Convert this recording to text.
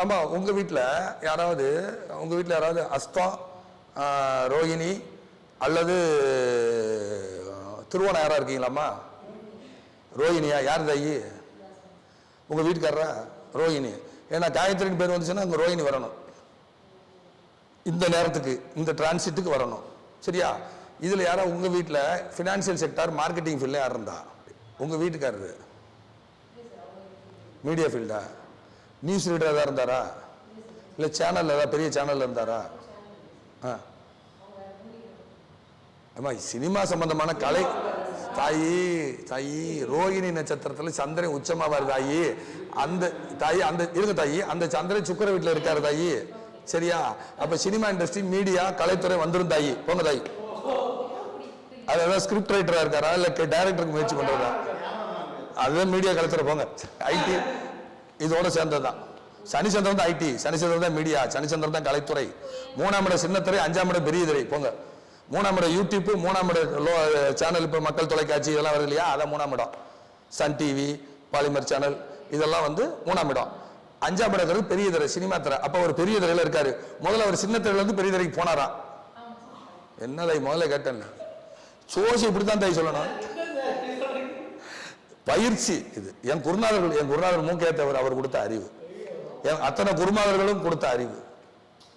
ஆமாம் உங்கள் வீட்டில் யாராவது உங்கள் வீட்டில் யாராவது அஸ்தா ரோஹிணி அல்லது திருவோணம் யாரா இருக்கீங்களாம்மா? ரோஹிணியா? யார் தாயி? உங்கள் வீட்டுக்காரரா? ரோஹிணி. ஏன்னா காயத்ரின்னு பேர் வந்துச்சுன்னா அங்கே ரோஹிணி வரணும். இந்த நேரத்துக்கு இந்த டிரான்சிட்டுக்கு வரணும். சரியா? இதில் யாரா உங்கள் வீட்டில் ஃபினான்ஷியல் செக்டார் மார்க்கெட்டிங் ஃபீல்டில் யார் இருந்தா? உங்கள் வீட்டுக்காரரு. மீடியா ஃபீல்டா நியூஸ் ரீடர் ஏதாவது இருந்தாரா? இல்லை சேனலில் ஏதாவது பெரிய சேனலில் இருந்தாரா? ஆ. ஆமா சினிமா சம்பந்தமான கலை. தாயி தாயி ரோகிணி நட்சத்திரத்தில் சந்திரன் உச்சமாவார் தாயி. அந்த தாயி அந்த இருங்க தாயி. அந்த சந்திரன் சுக்கர வீட்டில் இருக்காரு தாயி. சரியா? அப்ப சினிமா இண்டஸ்ட்ரி மீடியா கலைத்துறை வந்துரும் தாயி. போங்க தாயி. அது ஏதாவது ஸ்கிரிப்ட் ரைட்டரா இருக்காரா? இல்லை டைரக்டருக்கு முயற்சி பண்ணுறதா அதுதான் மீடியா கலைத்துறை. போங்க. ஐடி இதோட சேர்ந்தது தான் சனிச்சந்திரன் தான் ஐடி சனி தான் மீடியா சனிச்சந்திரன் தான் கலைத்துறை. மூணாம் இடம் சின்னத்துறை அஞ்சாம் இடம் பெரிய துறை போங்க. மூணாம் இடம் யூடியூப் மூணாம் இடம் லோ சேனல் இப்போ மக்கள் தொலைக்காட்சி இதெல்லாம் வருது இல்லையா? அதான் மூணாம் இடம். சன் டிவி பாலிமர் சேனல் இதெல்லாம் வந்து மூணாம் இடம். அஞ்சாம் இடங்கிறது பெரிய துறை சினிமா துறை அப்போ ஒரு பெரிய துறையில் இருக்காரு. முதல்ல அவர் சின்ன துறையிலேருந்து பெரிய துறைக்கு போனாராம். என்னதை முதல்ல கேட்டேன் சோசி இப்படித்தான் தாய் சொல்லணும். பயிற்சி இது. என் குருநாதர்கள் என் குருநாதர் மூக்கேத்தவர் அவர் கொடுத்த அறிவு. என் அத்தனை குருமாதர்களும் கொடுத்த அறிவு.